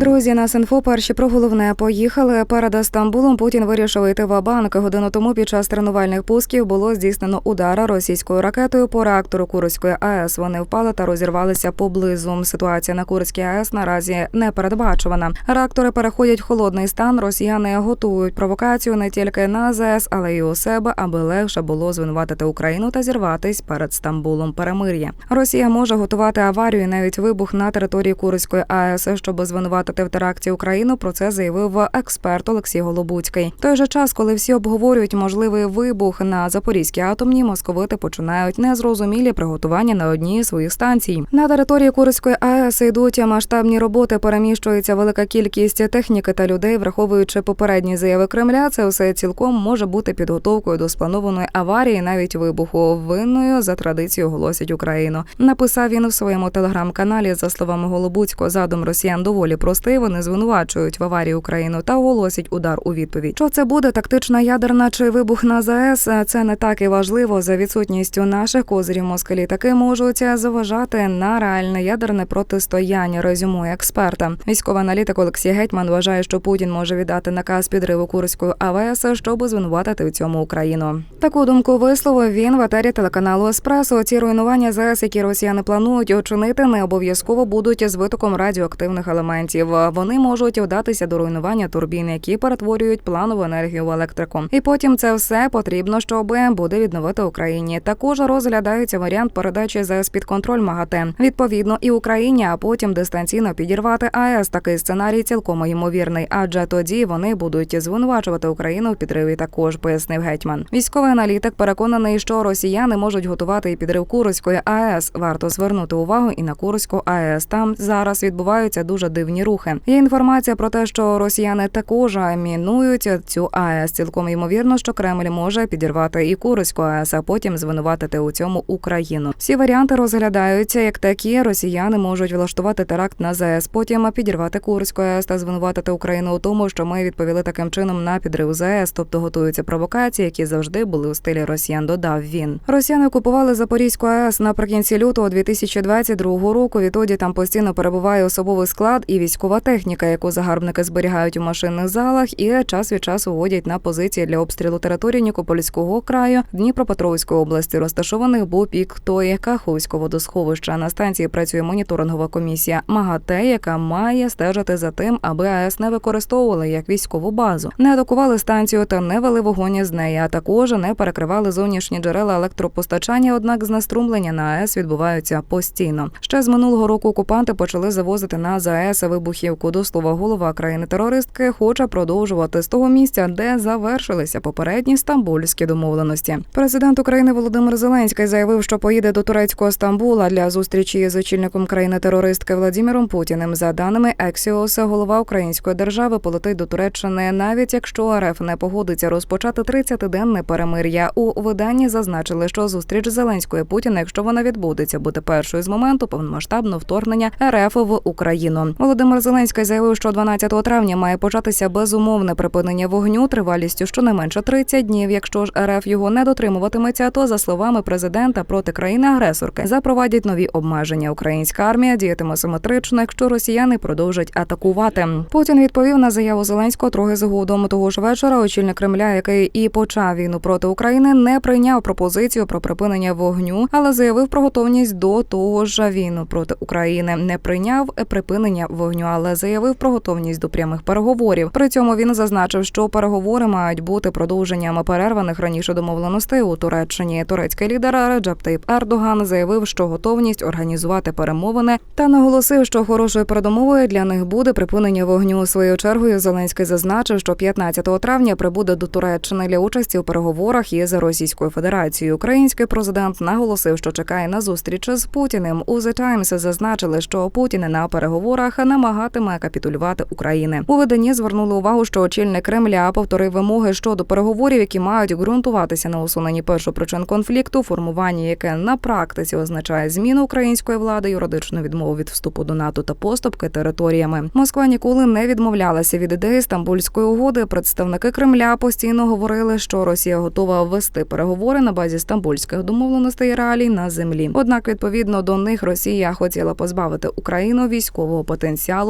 Друзі, нас інфо перші про головне поїхали. Перед Стамбулом Путін вирішив йти в банк Годину тому під час тренувальних пусків було здійснено удара російською ракетою по реактору Курської АЕС. Вони впали та розірвалися поблизу. Ситуація на Курській АЕС наразі не передбачувана. Реактори переходять в холодний стан. Росіяни готують провокацію не тільки на АЗС, але й у себе, аби легше було звинуватити Україну та зірватись перед Стамбулом перемир'я. Росія може готувати аварію, і навіть вибух на території Курської АЕС, щоб звинуватити в теракті Україну. Про це заявив експерт Олексій Голобуцький. В той же час, коли всі обговорюють можливий вибух на Запорізькій атомній, московити починають незрозумілі приготування на одній з своїх станцій. На території Курської АЕС йдуть масштабні роботи. Переміщується велика кількість техніки та людей, враховуючи попередні заяви Кремля. Це все цілком може бути підготовкою до спланованої аварії, навіть вибуху винною за традицією оголосять Україну. Написав він у своєму телеграм-каналі. За словами Голобуцького, задум росіян доволі простий. Вони звинувачують в аварії Україну та оголосять удар у відповідь. Що це буде тактична ядерна чи вибух на ЗАЕС? Це не так і важливо за відсутністю наших козирів. Москалі таки можуть заважати на реальне ядерне протистояння. Резюмує експерта. Військовий аналітик Олексій Гетьман вважає, що Путін може віддати наказ підриву Курської АВС, щоб звинуватити в цьому Україну. Таку думку висловив він в етері телеканалу Еспресо. Ці руйнування ЗАЕС, які росіяни планують очинити, не обов'язково будуть з витоком радіоактивних елементів. Вони можуть вдатися до руйнування турбін, які перетворюють планову енергію в електрику. І потім це все потрібно, щоб буде відновити Україні. Також розглядається варіант передачі ЗАЕС під контроль МАГАТЕ. Відповідно, і Україні, а потім дистанційно підірвати АЕС. Такий сценарій цілком ймовірний, адже тоді вони будуть звинувачувати Україну в підриві. Також пояснив гетьман. Військовий аналітик переконаний, що росіяни можуть готувати і підрив Курської АЕС. Варто звернути увагу і на Курську АЕС. Там зараз відбуваються дуже дивні рухи. Є інформація про те, що росіяни також мінують цю АЕС. Цілком ймовірно, що Кремль може підірвати і Курську АЕС, а потім звинуватити у цьому Україну. Всі варіанти розглядаються як такі. Росіяни можуть влаштувати теракт на ЗАЕС, потім підірвати Курську АЕС та звинуватити Україну у тому, що ми відповіли таким чином на підрив ЗАЕС, тобто готуються провокації, які завжди були у стилі Росіян. Додав він. Росіяни окупували Запорізьку АЕС наприкінці лютого 2022 року. Відтоді там постійно перебуває особовий склад і військова техніка, яку загарбники зберігають у машинних залах, і час від часу вводять на позиції для обстрілу території Нікопольського краю Дніпропетровської області, розташованих був пік тої Каховського водосховища. На станції працює моніторингова комісія МАГАТЕ, яка має стежити за тим, аби АЕС не використовували як військову базу, не атакували станцію та не вели вогонь з неї, а також не перекривали зовнішні джерела електропостачання. Однак знеструмлення на АЕС відбуваються постійно. Ще з минулого року окупанти почали завозити на ЗАЕС вибухівку. До слова, голова країни-терористки хоче продовжувати з того місця, де завершилися попередні стамбульські домовленості. Президент України Володимир Зеленський заявив, що поїде до турецького Стамбула для зустрічі з очільником країни-терористки Владимиром Путіним. За даними Ексіоса, голова української держави полетить до Туреччини, навіть якщо РФ не погодиться розпочати 30-денне перемир'я. У виданні зазначили, що зустріч Зеленського і Путіна, якщо вона відбудеться, буде першою з моменту повномасштабного вторгнення РФ в Україну. Володимир Зеленський заявив, що 12 травня має початися безумовне припинення вогню тривалістю щонайменше 30 днів. Якщо ж РФ його не дотримуватиметься, то за словами президента проти країни-агресорки запровадять нові обмеження. Українська армія діятиме симетрично, якщо росіяни продовжать атакувати. Путін відповів на заяву Зеленського трохи згодом. Того ж вечора очільник Кремля, який і почав війну проти України, не прийняв пропозицію про припинення вогню, але заявив про готовність до того ж війну проти України. Не прийняв припинення вогню, але заявив про готовність до прямих переговорів. При цьому він зазначив, що переговори мають бути продовженням перерваних раніше домовленостей у Туреччині. Турецький лідер Реджеп Тейп Ердоган заявив, що готовність організувати перемовини та наголосив, що хорошою передумовою для них буде припинення вогню. Своєю чергою Зеленський зазначив, що 15 травня прибуде до Туреччини для участі у переговорах із Російською Федерацією. Український президент наголосив, що чекає на зустріч з Путіним. У The Times зазначили, що Путін на переговорах намагатиме капітулювати України. У виданні звернули увагу, що очільник Кремля повторив вимоги щодо переговорів, які мають ґрунтуватися на усуненні першопричин конфлікту, формування, яке на практиці означає зміну української влади, юридичну відмову від вступу до НАТО та поступки територіями. Москва ніколи не відмовлялася від ідеї Стамбульської угоди. Представники Кремля постійно говорили, що Росія готова ввести переговори на базі стамбульських домовленостей реалій на землі. Однак, відповідно до них, Росія хотіла позбавити Україну військового потенціалу